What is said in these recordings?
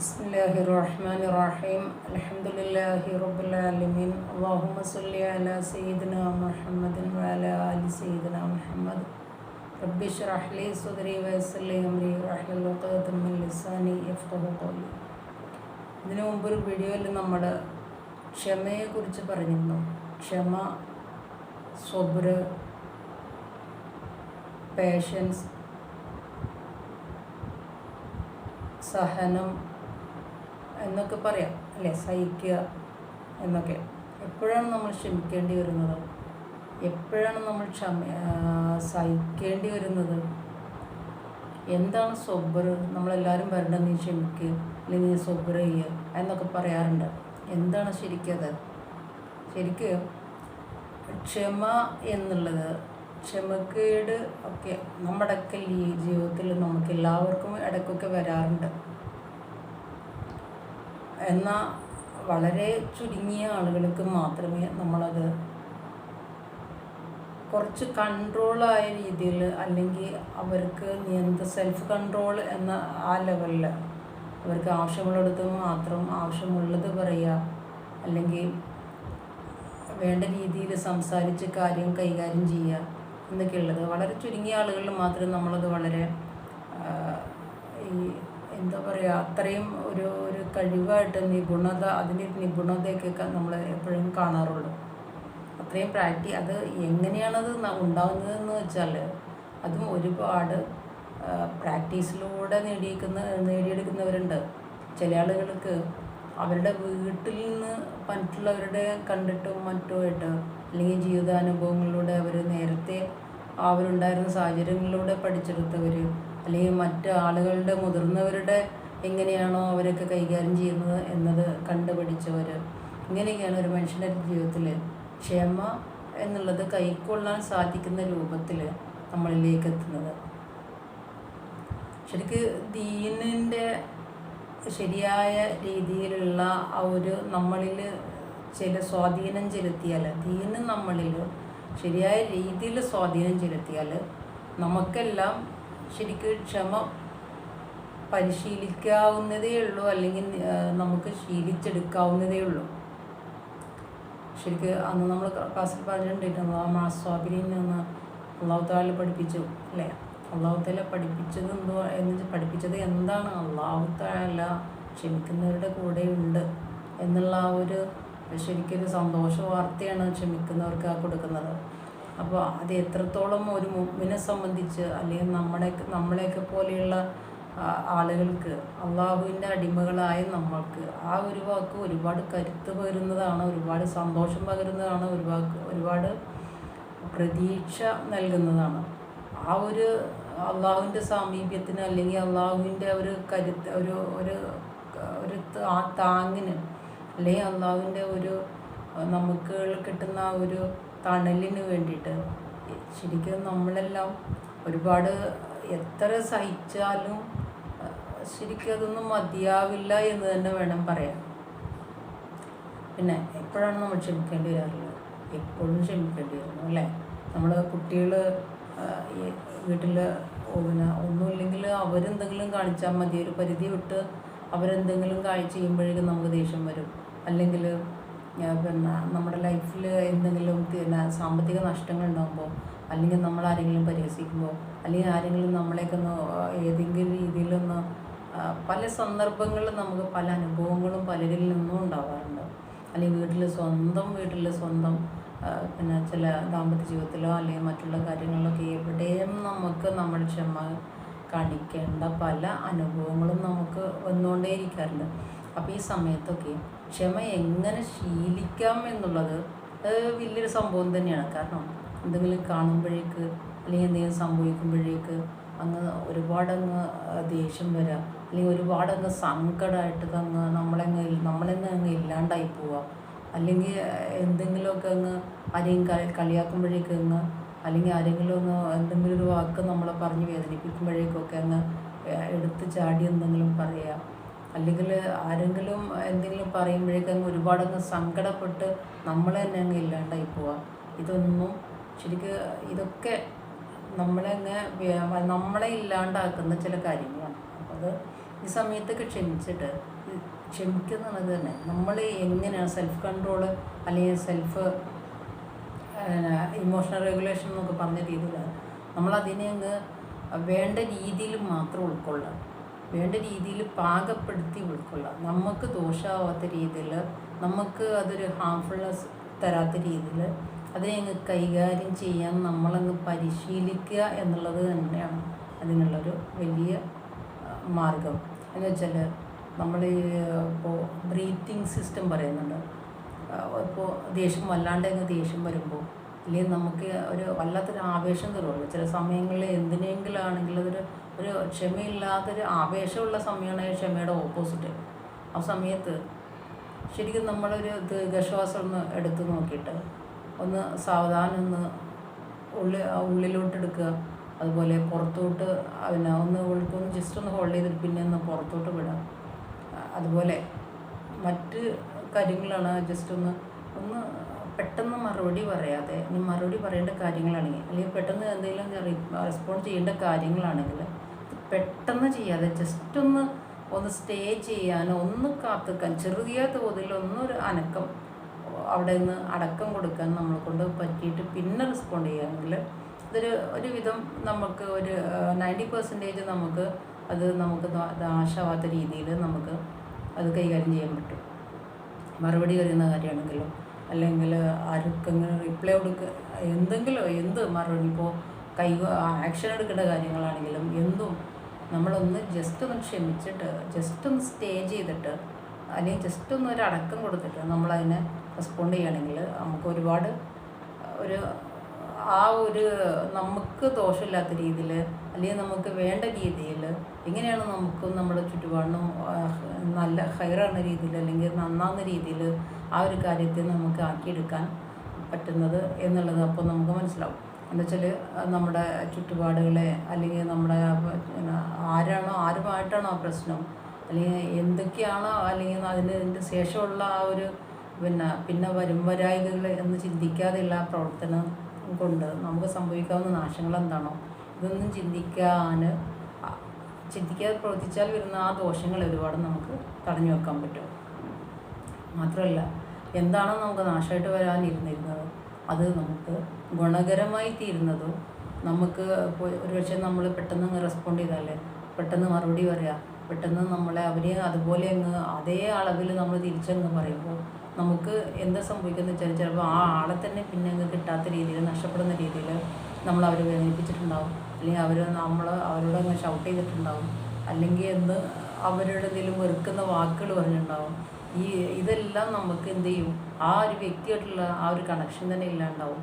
بسم الله الرحمن الرحيم الحمد لله رب العالمين اللهم صل على سيدنا محمد وعلى آل سيدنا محمد رب اشرح لي صدري ويسر لي أمري واحلل عقدة من لساني يفقهوا قولي ഇതിനു മുമ്പ് ഒരു വീഡിയോയിൽ നമ്മൾ ക്ഷമയെക്കുറിച്ച് പറഞ്ഞിരുന്നു ക്ഷമ സ്വബ്ര് പേഷ്യൻസ് സഹനം എന്നൊക്കെ പറയാം. അല്ലേ? സഹിക്കുക എന്നൊക്കെ. എപ്പോഴാണ് നമ്മൾ ക്ഷമിക്കേണ്ടി വരുന്നത്? എപ്പോഴാണ് നമ്മൾ ക്ഷമ സഹിക്കേണ്ടി വരുന്നത്? എന്താണ് സൊബർ നമ്മളെല്ലാവരും വരണ്ട നീ ക്ഷമിക്കുക അല്ലെങ്കിൽ നീ സൊബർ ചെയ്യുക എന്നൊക്കെ പറയാറുണ്ട്. എന്താണ് ശരിക്കത് ശരിക്ക് ക്ഷമ എന്നുള്ളത് ക്ഷമക്കേട് ഒക്കെ നമ്മുടെയൊക്കെ ഈ ജീവിതത്തിൽ നമുക്ക് എല്ലാവർക്കും ഇടയ്ക്കൊക്കെ വരാറുണ്ട്. എന്നാൽ വളരെ ചുരുങ്ങിയ ആളുകൾക്ക് മാത്രമേ നമ്മളത് കുറച്ച് കൺട്രോളായ രീതിയിൽ അല്ലെങ്കിൽ അവർക്ക് നിയന്ത്ര സെൽഫ് കൺട്രോൾ എന്ന ആ ലെവലിൽ അവർക്ക് ആവശ്യമുള്ളിടത്ത് മാത്രം ആവശ്യമുള്ളത് പറയുക അല്ലെങ്കിൽ വേണ്ട രീതിയിൽ സംസാരിച്ച് കാര്യം കൈകാര്യം ചെയ്യുക എന്നൊക്കെയുള്ളത്. വളരെ ചുരുങ്ങിയ ആളുകളിൽ മാത്രം നമ്മളത് വളരെ ഈ എന്താ പറയുക അത്രയും ഒരു കഴിവായിട്ട് നിപുണത അതിന്റെ നിപുണതയൊക്കെ നമ്മൾ എപ്പോഴും കാണാറുള്ളൂ. അത്രയും പ്രാക്ടി അത് എങ്ങനെയാണത് ഉണ്ടാകുന്നതെന്ന് വെച്ചാൽ അതും ഒരുപാട് പ്രാക്ടീസിലൂടെ നേടിയിരിക്കുന്ന നേടിയെടുക്കുന്നവരുണ്ട്. ചില ആളുകൾക്ക് അവരുടെ വീട്ടിൽ നിന്ന് മറ്റുള്ളവരുടെ കണ്ടിട്ടും മറ്റുമായിട്ട് അല്ലെങ്കിൽ ജീവിതാനുഭവങ്ങളിലൂടെ അവർ നേരത്തെ അവരുണ്ടായിരുന്ന സാഹചര്യങ്ങളിലൂടെ പഠിച്ചെടുത്തവർ അല്ലെങ്കിൽ മറ്റ് ആളുകളുടെ മുതിർന്നവരുടെ എങ്ങനെയാണോ അവരൊക്കെ കൈകാര്യം ചെയ്യുന്നത് എന്നത് കണ്ടുപിടിച്ചവർ. ഇങ്ങനെയൊക്കെയാണ് ഒരു മനുഷ്യന്റെ ജീവിതത്തിൽ ക്ഷമ എന്നുള്ളത് കൈക്കൊള്ളാൻ സാധിക്കുന്ന രൂപത്തിൽ നമ്മളിലേക്ക് എത്തുന്നത്. ശരിക്ക് ദീനിന്റെ ശരിയായ രീതിയിലുള്ള ആ ഒരു നമ്മളിൽ ചില സ്വാധീനം ചെലുത്തിയാൽ ദീന് നമ്മളിൽ ശരിയായ രീതിയിൽ സ്വാധീനം ചെലുത്തിയാൽ നമുക്കെല്ലാം ശരിക്കും ക്ഷമ പരിശീലിക്കാവുന്നതേ ഉള്ളൂ അല്ലെങ്കിൽ നമുക്ക് ശീലിച്ചെടുക്കാവുന്നതേ ഉള്ളൂ ശരിക്ക് അന്ന് നമ്മൾ ക്ലാസ്സിൽ പറഞ്ഞിട്ടുണ്ടായിരുന്നു ആ മാസ്വാബിനിൽ നിന്ന് അള്ളാഹു പഠിപ്പിച്ചു അല്ലേ? അള്ളാഹു പഠിപ്പിച്ചത് എന്തോ എന്ന് പഠിപ്പിച്ചത് എന്താണ്? അള്ളാഹു താല ക്ഷമിക്കുന്നവരുടെ കൂടെ ഉണ്ട് എന്നുള്ള ആ ഒരു ശരിക്കൊരു സന്തോഷ വാർത്തയാണ് ക്ഷമിക്കുന്നവർക്ക് ആ കൊടുക്കുന്നത്. അപ്പോൾ അത് എത്രത്തോളം ഒരു മുമ്പിനെ സംബന്ധിച്ച് അല്ലെങ്കിൽ നമ്മുടെ നമ്മളെയൊക്കെ പോലെയുള്ള ആളുകൾക്ക് അള്ളാഹുവിന്റെ അടിമകളായ നമ്മൾക്ക് ആ ഒരു വാക്ക് ഒരുപാട് കരുത്ത് പകരുന്നതാണ് ഒരുപാട് സന്തോഷം പകരുന്നതാണ് ഒരുപാട് ഒരുപാട് പ്രതീക്ഷ നൽകുന്നതാണ്. ആ ഒരു അള്ളാഹുവിന്റെ സാമീപ്യത്തിന് അല്ലെങ്കിൽ അള്ളാഹുവിന്റെ ഒരു കരുത്ത് ഒരു ഒരു ഒരു ആ താങ്ങിന് അല്ലെങ്കിൽ അള്ളാഹുവിന്റെ ഒരു നമുക്ക് കിട്ടുന്ന ഒരു തണലിന് വേണ്ടിയിട്ട് ശരിക്കും നമ്മളെല്ലാം ഒരുപാട് എത്ര സഹിച്ചാലും ശരിക്കും അതൊന്നും മതിയാവില്ല എന്ന് തന്നെ വേണം പറയാൻ. പിന്നെ എപ്പോഴാണ് നമ്മൾ ക്ഷമിക്കേണ്ടി വരാറുള്ളത് എപ്പോഴും ക്ഷമിക്കേണ്ടി വരുന്നു അല്ലേ? നമ്മൾ കുട്ടികൾ വീട്ടിൽ പിന്നെ ഒന്നുമില്ലെങ്കിൽ അവരെന്തെങ്കിലും കാണിച്ചാൽ മതി. ഒരു പരിധി വിട്ട് അവരെന്തെങ്കിലും കാഴ്ച ചെയ്യുമ്പോഴേക്കും നമുക്ക് ദേഷ്യം വരും. അല്ലെങ്കിൽ പിന്നെ നമ്മുടെ ലൈഫിൽ എന്തെങ്കിലും പിന്നെ സാമ്പത്തിക നഷ്ടങ്ങൾ ഉണ്ടാകുമ്പോൾ അല്ലെങ്കിൽ നമ്മൾ ആരെങ്കിലും പരിഹസിക്കുമ്പോൾ അല്ലെങ്കിൽ ആരെങ്കിലും നമ്മളെയൊക്കെ ഒന്ന് ഏതെങ്കിലും രീതിയിലൊന്ന് പല സന്ദർഭങ്ങളിലും നമുക്ക് പല അനുഭവങ്ങളും പലരിൽ നിന്നും ഉണ്ടാവാറുണ്ട്. അല്ലെങ്കിൽ വീട്ടിൽ സ്വന്തം വീട്ടിൽ സ്വന്തം പിന്നെ ചില ദാമ്പത്യ ജീവിതത്തിലോ അല്ലെങ്കിൽ മറ്റുള്ള കാര്യങ്ങളിലൊക്കെ എവിടെയും നമുക്ക് നമ്മൾ ക്ഷമ കാണിക്കേണ്ട പല അനുഭവങ്ങളും നമുക്ക് വന്നുകൊണ്ടേയിരിക്കാറുണ്ട്. അപ്പോൾ ഈ സമയത്തൊക്കെ ക്ഷമ എങ്ങനെ ശീലിക്കാം എന്നുള്ളത് വലിയൊരു സംഭവം തന്നെയാണ്. കാരണം എന്തെങ്കിലും കാണുമ്പോഴേക്ക് അല്ലെങ്കിൽ എന്തെങ്കിലും സംഭവിക്കുമ്പോഴേക്ക് അങ്ങ് ഒരുപാടങ്ങ് ദേഷ്യം വരിക അല്ലെങ്കിൽ ഒരുപാടങ്ങ് സങ്കടമായിട്ട് അങ്ങ് നമ്മളങ്ങ് നമ്മളെന്ന് അങ്ങ് ഇല്ലാണ്ടായി പോവുക അല്ലെങ്കിൽ എന്തെങ്കിലുമൊക്കെ അങ്ങ് ആരെയും കളിയാക്കുമ്പോഴേക്കും അങ്ങ് അല്ലെങ്കിൽ ആരെങ്കിലും ഒന്ന് എന്തെങ്കിലും ഒരു വാക്ക് നമ്മളെ പറഞ്ഞ് വേദനിപ്പിക്കുമ്പോഴേക്കൊക്കെ അങ്ങ് എടുത്ത് ചാടി എന്തെങ്കിലും പറയുക അല്ലെങ്കിൽ ആരെങ്കിലും എന്തെങ്കിലും പറയുമ്പോഴേക്കും ഒരുപാടങ്ങ് സങ്കടപ്പെട്ട് നമ്മളെ തന്നെ അങ്ങ് ഇല്ലാണ്ടായി പോവാം. ഇതൊന്നും ശരിക്ക് ഇതൊക്കെ നമ്മളെ അങ്ങ് നമ്മളെ ഇല്ലാണ്ടാക്കുന്ന ചില കാര്യങ്ങളാണ്. അപ്പോൾ അത് ഈ സമയത്തൊക്കെ ക്ഷമിച്ചിട്ട് ക്ഷമിക്കുന്നത് തന്നെ. നമ്മൾ എങ്ങനെയാണ് സെൽഫ് കൺട്രോൾ അല്ലെങ്കിൽ സെൽഫ് ഇമോഷണൽ റെഗുലേഷൻ എന്നൊക്കെ പറഞ്ഞ രീതിയിലാണ് നമ്മളതിനെ അങ്ങ് വേണ്ട രീതിയിൽ മാത്രം ഉൾക്കൊള്ളുക. വേണ്ട രീതിയിൽ പാകപ്പെടുത്തി ഉൾക്കൊള്ളുക. നമുക്ക് ദോഷമാവാത്ത രീതിയിൽ നമുക്ക് അതൊരു ഹാംഫുൾനെസ് തരാത്ത രീതിയിൽ അതിനെ കൈകാര്യം ചെയ്യാൻ നമ്മളങ്ങ് പരിശീലിക്കുക എന്നുള്ളത് തന്നെയാണ് അതിനുള്ളൊരു വലിയ മാർഗം എന്ന് വെച്ചാൽ നമ്മൾ ഇപ്പോൾ ബ്രീത്തിങ് സിസ്റ്റം പറയുന്നുണ്ട്. ഇപ്പോൾ ദേഷ്യം വല്ലാണ്ട് അങ്ങ് ദേഷ്യം വരുമ്പോൾ അല്ലെങ്കിൽ നമുക്ക് ഒരു വല്ലാത്തൊരു ആവേശം തരുമല്ലോ ചില സമയങ്ങളിൽ എന്തിനെങ്കിലും ആണെങ്കിൽ അതൊരു ഒരു ക്ഷമയില്ലാത്തൊരു ആവേശമുള്ള സമയമാണ് ക്ഷമയുടെ ഓപ്പോസിറ്റ്. ആ സമയത്ത് ശരിക്കും നമ്മളൊരു ദീർഘശ്വാസം ഒന്ന് എടുത്ത് നോക്കിയിട്ട് ഒന്ന് സാവധാനം ഒന്ന് ഉള്ളിൽ ഉള്ളിലോട്ട് എടുക്കുക. അതുപോലെ പുറത്തോട്ട് പിന്നെ ഒന്ന് ഉൾക്കൊന്ന് ജസ്റ്റ് ഒന്ന് ഹോൾഡ് ചെയ്തിട്ട് പിന്നെ ഒന്ന് പുറത്തോട്ട് വിടുക അതുപോലെ മറ്റ് കാര്യങ്ങളാണ് ജസ്റ്റ് ഒന്ന് ഒന്ന് പെട്ടെന്ന് മറുപടി പറയാതെ മറുപടി പറയേണ്ട കാര്യങ്ങളാണെങ്കിൽ അല്ലെങ്കിൽ പെട്ടെന്ന് എന്തെങ്കിലും റെസ്പോണ്ട് ചെയ്യേണ്ട കാര്യങ്ങളാണെങ്കിൽ പെട്ടെന്ന് ചെയ്യാതെ ജസ്റ്റ് ഒന്ന് ഒന്ന് സ്റ്റേ ചെയ്യാനോ ഒന്ന് കാത്തുക്കാൻ ചെറിയ തോതിൽ ഒന്നൊരു അനക്കം അവിടെ നിന്ന് അടക്കം കൊടുക്കാൻ നമ്മളെ കൊണ്ട് പറ്റിയിട്ട് പിന്നെ റെസ്പോണ്ട് ചെയ്യുകയാണെങ്കിൽ ഇതൊരു ഒരുവിധം നമുക്ക് ഒരു നയന്റി പെർസെന്റേജ് നമുക്ക് അത് നമുക്ക് നാശമാവാത്ത രീതിയിൽ നമുക്ക് അത് കൈകാര്യം ചെയ്യാൻ പറ്റും. മറുപടി വരുന്ന കാര്യമാണെങ്കിലും അല്ലെങ്കിൽ ആർക്കെങ്കിലും റിപ്ലൈ കൊടുക്കുക എന്തെങ്കിലും എന്ത് മറുപടി ഇപ്പോൾ കൈ ആക്ഷൻ എടുക്കേണ്ട കാര്യങ്ങളാണെങ്കിലും എന്തും നമ്മളൊന്ന് ജസ്റ്റ് ഒന്ന് ക്ഷമിച്ചിട്ട് ജസ്റ്റ് ഒന്ന് സ്റ്റേ ചെയ്തിട്ട് അല്ലെങ്കിൽ ജസ്റ്റ് ഒന്ന് ഒരു അടക്കം കൊടുത്തിട്ട് നമ്മളതിനെ റെസ്പോണ്ട് ചെയ്യുകയാണെങ്കിൽ നമുക്ക് ഒരുപാട് ഒരു ആ ഒരു നമുക്ക് ദോഷമില്ലാത്ത രീതിയിൽ അല്ലെങ്കിൽ നമുക്ക് വേണ്ട രീതിയിൽ എങ്ങനെയാണ് നമുക്കും നമ്മുടെ ചുറ്റുപാടിനും നല്ല ഹയറാകുന്ന രീതിയിൽ അല്ലെങ്കിൽ നന്നാവുന്ന രീതിയിൽ ആ ഒരു കാര്യത്തെ നമുക്ക് ആക്കിയെടുക്കാൻ പറ്റുന്നത് എന്നുള്ളത് അപ്പോൾ നമുക്ക് മനസ്സിലാവും. എന്താ വെച്ചാൽ നമ്മുടെ ചുറ്റുപാടുകളെ അല്ലെങ്കിൽ നമ്മുടെ ആരാണോ ആരുമായിട്ടാണോ ആ പ്രശ്നം അല്ലെങ്കിൽ എന്തൊക്കെയാണോ അല്ലെങ്കിൽ അതിന് ശേഷമുള്ള ആ ഒരു പിന്നെ പിന്നെ വരും വരായികൾ എന്ന് ചിന്തിക്കാതെയുള്ള പ്രവർത്തനം കൊണ്ട് നമുക്ക് സംഭവിക്കാവുന്ന നാശങ്ങൾ എന്താണോ ഇതൊന്നും ചിന്തിക്കാൻ ചിന്തിക്കാതെ പ്രവർത്തിച്ചാൽ വരുന്ന ആ ദോഷങ്ങൾ ഒരുപാട് നമുക്ക് തടഞ്ഞു വെക്കാൻ പറ്റും. മാത്രമല്ല എന്താണോ നമുക്ക് നാശമായിട്ട് വരാനിരുന്നിരുന്നത് അത് നമുക്ക് ഗുണകരമായി തീരുന്നതും നമുക്ക് ഒരുപക്ഷെ നമ്മൾ പെട്ടെന്ന് റെസ്പോണ്ട് ചെയ്താലേ പെട്ടെന്ന് മറുപടി പറയാം പെട്ടെന്ന് നമ്മളെ അവരെ അതുപോലെ അങ്ങ് അതേ അളവിൽ നമ്മൾ തിരിച്ചങ്ങ് പറയുമ്പോൾ നമുക്ക് എന്താ സംഭവിക്കുന്നത് വെച്ചാൽ ചിലപ്പോൾ ആ ആളെ തന്നെ പിന്നെ അങ്ങ് കിട്ടാത്ത രീതിയിൽ നഷ്ടപ്പെടുന്ന രീതിയിൽ നമ്മൾ അവരെ വേദനിപ്പിച്ചിട്ടുണ്ടാവും. അല്ലെങ്കിൽ അവർ നമ്മൾ അവരോട് അങ്ങ് ഷൗട്ട് ചെയ്തിട്ടുണ്ടാവും. അല്ലെങ്കിൽ എന്ന് അവരുടെ എന്തെങ്കിലും വെറുക്കുന്ന വാക്കുകൾ പറഞ്ഞിട്ടുണ്ടാവും. ഈ ഇതെല്ലാം നമുക്ക് എന്ത് ചെയ്യും? ആ ഒരു വ്യക്തിയായിട്ടുള്ള ആ ഒരു കണക്ഷൻ തന്നെ ഇല്ലാണ്ടാവും.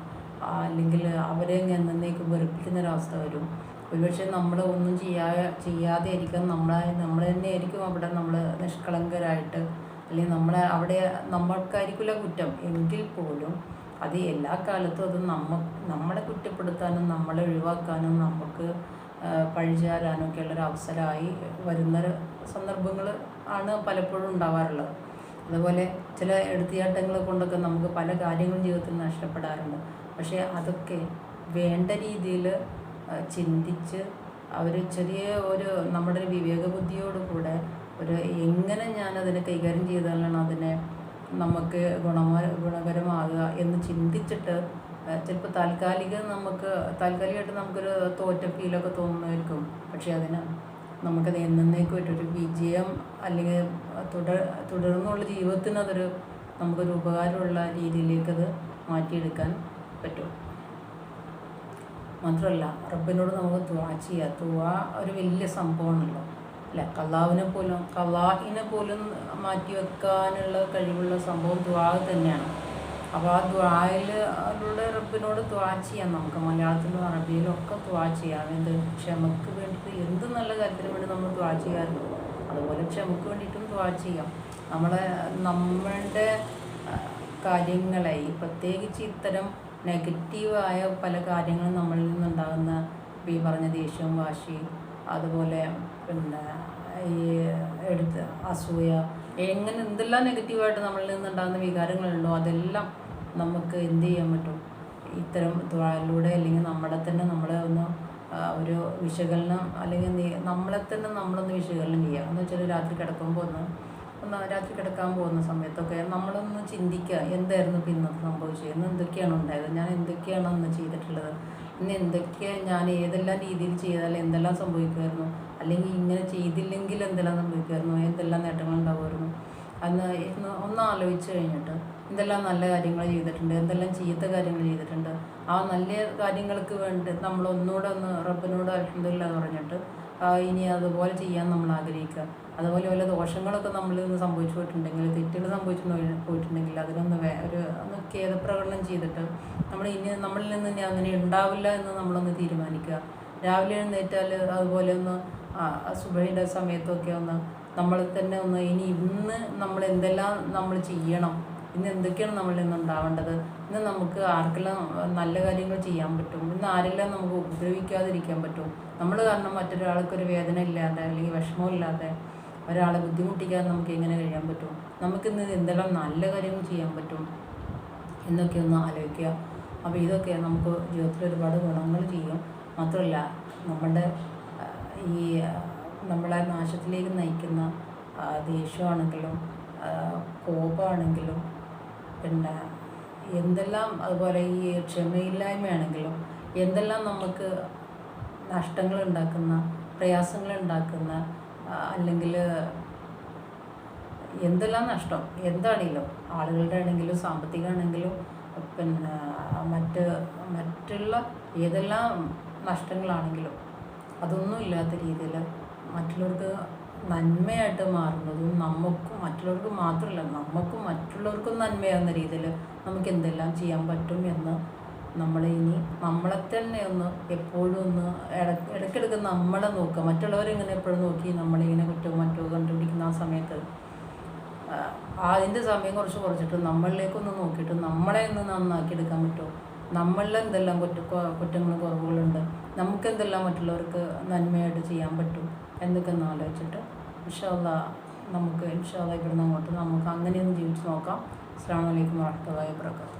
അല്ലെങ്കിൽ അവരെ എന്നേക്കും വെറുപ്പിക്കുന്ന ഒരവസ്ഥ വരും. ഒരുപക്ഷെ നമ്മൾ ഒന്നും ചെയ്യാ ചെയ്യാതെ ആയിരിക്കും. നമ്മളെ നമ്മൾ തന്നെ ആയിരിക്കും അവിടെ നമ്മൾ നിഷ്കളങ്കരായിട്ട് അല്ലെങ്കിൽ നമ്മളെ അവിടെ നമ്മൾക്കായിരിക്കില്ല കുറ്റം. എങ്കിൽ പോലും അത് എല്ലാ കാലത്തും അത് നമ്മ നമ്മളെ കുറ്റപ്പെടുത്താനും നമ്മളെ ഒഴിവാക്കാനും നമുക്ക് ആ, പഴിചാരാനും ഒക്കെ ഉള്ളൊരു അവസരമായി വരുന്ന സന്ദർഭങ്ങൾ ആണ് പലപ്പോഴും ഉണ്ടാവാറുള്ളത്. അതുപോലെ ചില എടുത്തിയാട്ടങ്ങൾ കൊണ്ടൊക്കെ നമുക്ക് പല കാര്യങ്ങളും ജീവിതത്തിൽ നഷ്ടപ്പെടാറുണ്ട്. പക്ഷേ അതൊക്കെ വേണ്ട രീതിയിൽ ചിന്തിച്ച് അവർ ചെറിയ ഒരു നമ്മുടെ ഒരു വിവേക ബുദ്ധിയോട് കൂടെ ഒരു എങ്ങനെ ഞാൻ അതിനെ കൈകാര്യം ചെയ്താലാണ് അതിനെ നമുക്ക് ഗുണമ ഗുണകരമാകുക എന്ന് ചിന്തിച്ചിട്ട് ചിലപ്പോൾ താൽക്കാലികം നമുക്ക് താൽക്കാലികമായിട്ട് നമുക്കൊരു തോറ്റ ഫീലൊക്കെ തോന്നുമായിരിക്കും പക്ഷേ അതിന് നമുക്കത് എന്നേക്കുമായിട്ടൊരു വിജയം അല്ലെങ്കിൽ തുടർ തുടർന്നുള്ള ജീവിതത്തിന് അതൊരു നമുക്കൊരു ഉപകാരമുള്ള രീതിയിലേക്ക് രീതിയിലേക്കത് മാറ്റിയെടുക്കാൻ പറ്റും. മാത്രമല്ല റബ്ബിനോട് നമുക്ക് ദ്വാ ചെയ്യുക ദ്വാ ഒരു വലിയ സംഭവമാണല്ലോ. അല്ല കള്ളാവിനെ പോലും കള്ളാഹിനെ പോലും മാറ്റി വെക്കാനുള്ള കഴിവുള്ള സംഭവം ദ്വാ തന്നെയാണ്. അപ്പോൾ ആ ദ്വായിലൂടെ റബ്ബിനോട് ദ്വാ ചെയ്യാം. നമുക്ക് മലയാളത്തിലും അറബിയിലും ഒക്കെ ദ്വാ ചെയ്യാം. എന്ത് ക്ഷമക്ക് വേണ്ടിയിട്ട് എന്ത് നല്ല കാര്യത്തിന് വേണ്ടി നമ്മൾ ദ്വാ ചെയ്യാറുണ്ട് അതുപോലെ ക്ഷമക്ക് വേണ്ടിയിട്ടും ദ്വാ ചെയ്യാം. നമ്മളെ നമ്മളുടെ കാര്യങ്ങളെ പ്രത്യേകിച്ച് ഇത്തരം നെഗറ്റീവായ പല കാര്യങ്ങളും നമ്മളിൽ നിന്നുണ്ടാകുന്ന ഈ പറഞ്ഞ ദേഷ്യവും വാശി അതുപോലെ പിന്നെ ഈ എടുത്ത് അസൂയ എങ്ങനെ എന്തെല്ലാം നെഗറ്റീവായിട്ട് നമ്മളിൽ നിന്നുണ്ടാകുന്ന വികാരങ്ങളുണ്ടോ അതെല്ലാം നമുക്ക് എന്ത് ചെയ്യാൻ പറ്റും? ഇത്തരം ദ്വാരിലൂടെ അല്ലെങ്കിൽ നമ്മളെ തന്നെ നമ്മളെ ഒന്ന് ഒരു വിശകലനം അല്ലെങ്കിൽ നമ്മളെ തന്നെ നമ്മളൊന്ന് വിശകലനം ചെയ്യുക. എന്ന് വെച്ചാൽ രാത്രി കിടക്കുമ്പോൾ ഒന്ന് രാത്രി കിടക്കാൻ പോകുന്ന സമയത്തൊക്കെ നമ്മളൊന്ന് ചിന്തിക്കുക എന്തായിരുന്നു ഇന്നത്തെ സംഭവിച്ചത്? ഇന്ന് എന്തൊക്കെയാണ് ഉണ്ടായത്? ഞാൻ എന്തൊക്കെയാണ് അന്ന് ചെയ്തിട്ടുള്ളത്? ഇന്ന് എന്തൊക്കെ ഞാൻ ഏതെല്ലാം രീതിയിൽ ചെയ്താൽ എന്തെല്ലാം സംഭവിക്കുമായിരുന്നു? അല്ലെങ്കിൽ ഇങ്ങനെ ചെയ്തില്ലെങ്കിൽ എന്തെല്ലാം സംഭവിക്കുമായിരുന്നു? എന്തെല്ലാം നേട്ടങ്ങൾ ഉണ്ടാകുമായിരുന്നു അന്ന് ഒന്ന് ആലോചിച്ച് കഴിഞ്ഞിട്ട് എന്തെല്ലാം നല്ല കാര്യങ്ങൾ ചെയ്തിട്ടുണ്ട്? എന്തെല്ലാം ചീത്ത കാര്യങ്ങൾ ചെയ്തിട്ടുണ്ട്? ആ നല്ല കാര്യങ്ങൾക്ക് വേണ്ടി നമ്മൾ ഒന്നുകൂടെ ഒന്ന് റബ്ബിനോട് അൽഹംദുലില്ലാ പറഞ്ഞിട്ട് ഇനി അതുപോലെ ചെയ്യാൻ നമ്മൾ ആഗ്രഹിക്കുക. അതുപോലെ വല്ല ദോഷങ്ങളൊക്കെ നമ്മൾ നിന്ന് സംഭവിച്ചു പോയിട്ടുണ്ടെങ്കിൽ തെറ്റുകൾ സംഭവിച്ചു പോയിട്ടുണ്ടെങ്കിൽ അതിനൊന്ന് വേ ഒരു ഒന്ന് ഖേദപ്രകടനം ചെയ്തിട്ട് നമ്മൾ ഇനി നമ്മളിൽ നിന്ന് ഇനി അങ്ങനെ ഉണ്ടാവില്ല എന്ന് നമ്മളൊന്ന് തീരുമാനിക്കുക. രാവിലെ എഴുന്നേറ്റാൽ അതുപോലെ ഒന്ന് സുബയുടെ സമയത്തൊക്കെ ഒന്ന് നമ്മൾ തന്നെ ഒന്ന് ഇനി ഇന്ന് നമ്മൾ എന്തെല്ലാം നമ്മൾ ചെയ്യണം ഇന്ന് എന്തൊക്കെയാണ് നമ്മളിൽ നിന്ന് ഉണ്ടാവേണ്ടത് ഇന്ന് നമുക്ക് ആർക്കെല്ലാം നല്ല കാര്യങ്ങൾ ചെയ്യാൻ പറ്റും? ഇന്ന് ആരെല്ലാം നമുക്ക് ഉപദ്രവിക്കാതിരിക്കാൻ പറ്റും? നമ്മൾ കാരണം മറ്റൊരാൾക്കൊരു വേദന ഇല്ലാതെ അല്ലെങ്കിൽ വിഷമമില്ലാതെ ഒരാളെ ബുദ്ധിമുട്ടിക്കാതെ നമുക്ക് എങ്ങനെ കഴിയാൻ പറ്റും? നമുക്കിന്ന് എന്തെല്ലാം നല്ല കാര്യങ്ങൾ ചെയ്യാൻ പറ്റും? എന്നൊക്കെ ഒന്ന് ആലോചിക്കുക. അപ്പോൾ ഇതൊക്കെ നമുക്ക് ജീവിതത്തിൽ ഒരുപാട് ഗുണങ്ങൾ ചെയ്യും. മാത്രമല്ല നമ്മുടെ ഈ നമ്മളെ നാശത്തിലേക്ക് നയിക്കുന്ന ദേഷ്യമാണെങ്കിലും കോപമാണെങ്കിലും പിന്നെ എന്തെല്ലാം അതുപോലെ ഈ ക്ഷമയില്ലായ്മയാണെങ്കിലും എന്തെല്ലാം നമുക്ക് നഷ്ടങ്ങൾ ഉണ്ടാക്കുന്ന പ്രയാസങ്ങൾ ഉണ്ടാക്കുന്ന അല്ലെങ്കിൽ എന്തെല്ലാം നഷ്ടം എന്താണെങ്കിലും ആളുകളുടെ ആണെങ്കിലും സാമ്പത്തികമാണെങ്കിലും പിന്നെ മറ്റ് മറ്റുള്ള ഏതെല്ലാം നഷ്ടങ്ങളാണെങ്കിലും അതൊന്നും ഇല്ലാത്ത രീതിയിൽ മറ്റുള്ളവർക്ക് നന്മയായിട്ട് മാറുന്നതും നമുക്കും മറ്റുള്ളവർക്കും മാത്രമല്ല നമുക്കും മറ്റുള്ളവർക്കും നന്മയാവുന്ന രീതിയിൽ നമുക്ക് എന്തെല്ലാം ചെയ്യാൻ പറ്റും എന്ന് നമ്മൾ ഇനി നമ്മളെ തന്നെ ഒന്ന് എപ്പോഴും ഒന്ന് ഇട- ഇടയ്ക്കിടയ്ക്ക് നമ്മളെ നോക്കുക. മറ്റുള്ളവരിങ്ങനെ എപ്പോഴും നോക്കി നമ്മളിങ്ങനെ കുറ്റവും മറ്റോ കണ്ടുപിടിക്കുന്ന ആ സമയത്ത് അതിന്റെ സമയം കുറച്ച് കുറച്ചിട്ട് നമ്മളിലേക്കൊന്ന് നോക്കിയിട്ട് നമ്മളെ ഒന്ന് നന്നാക്കി എടുക്കാൻ പറ്റുമോ? നമ്മളിൽ എന്തെല്ലാം കുറ്റ കുറ്റങ്ങളും കുറവുകളുണ്ട്? നമുക്ക് എന്തെല്ലാം മറ്റുള്ളവർക്ക് നന്മയായിട്ട് ചെയ്യാൻ പറ്റും എന്നൊക്കെ ഒന്ന് ആലോചിച്ചിട്ട് ഇൻഷാല്ല നമുക്ക് ഇൻഷാല്ല ഇവിടുന്ന് അങ്ങോട്ട് നമുക്ക് അങ്ങനെയൊന്ന് ജീവിച്ച് നോക്കാം. അസ്സാം വലൈക്കും വാഹത്തുള്ള വാബർക്കാത്തു